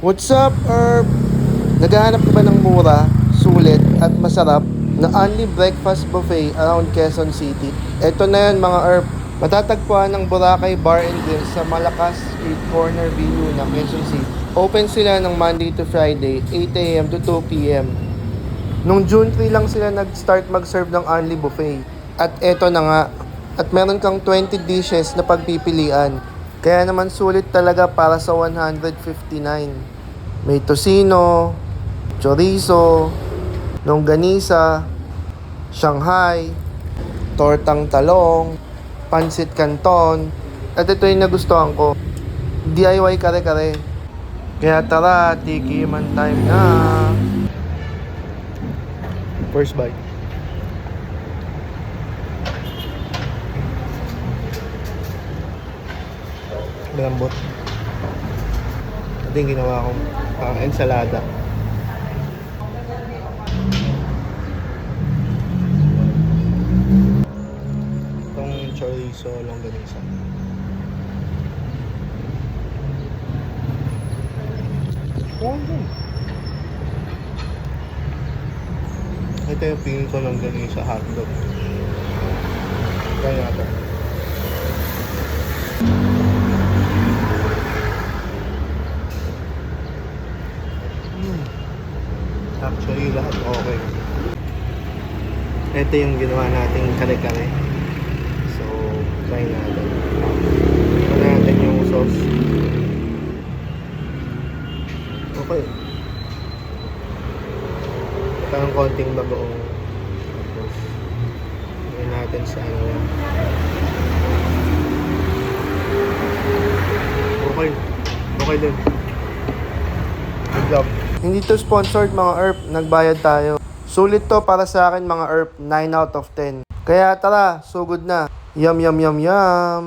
What's up, Herb? Naghahanap ka ba ng mura, sulit, at masarap na only breakfast buffet around Quezon City? Ito na yan mga Herb. Matatagpuan ng Boracay Bar and Grill sa Malakas Street Corner View ng Quezon City. Open sila ng Monday to Friday, 8am to 2pm. Nung June 3 lang sila nag-start mag-serve ng only buffet. At eto na nga. At meron kang 20 dishes na pagpipilian. Kaya naman sulit talaga para sa 159. May tosino, chorizo, longganisa, Shanghai, tortang talong, pansit canton, at ito yung nagustuhan ko. DIY kare-kare. Kaya tara, tikiman time na. First bite. Malambot. Ito yung ginawa kong ah, ensalada. Itong chorizo longganisa. Ito yung pingin ko longganisa hotdog. Kaya natin. Actually, lahat okay. Ito yung ginawa nating kare-kare. So, try natin. Ito natin yung sauce. Okay. Ito ang konting bagoong. Tapos, lagyan natin sa ano yan. Okay. Okay din. Good job. Hindi to sponsored mga ERP, nagbayad tayo. Sulit to para sa akin mga ERP, 9 out of 10. Kaya tara, sugod na. Yum yum yum yum.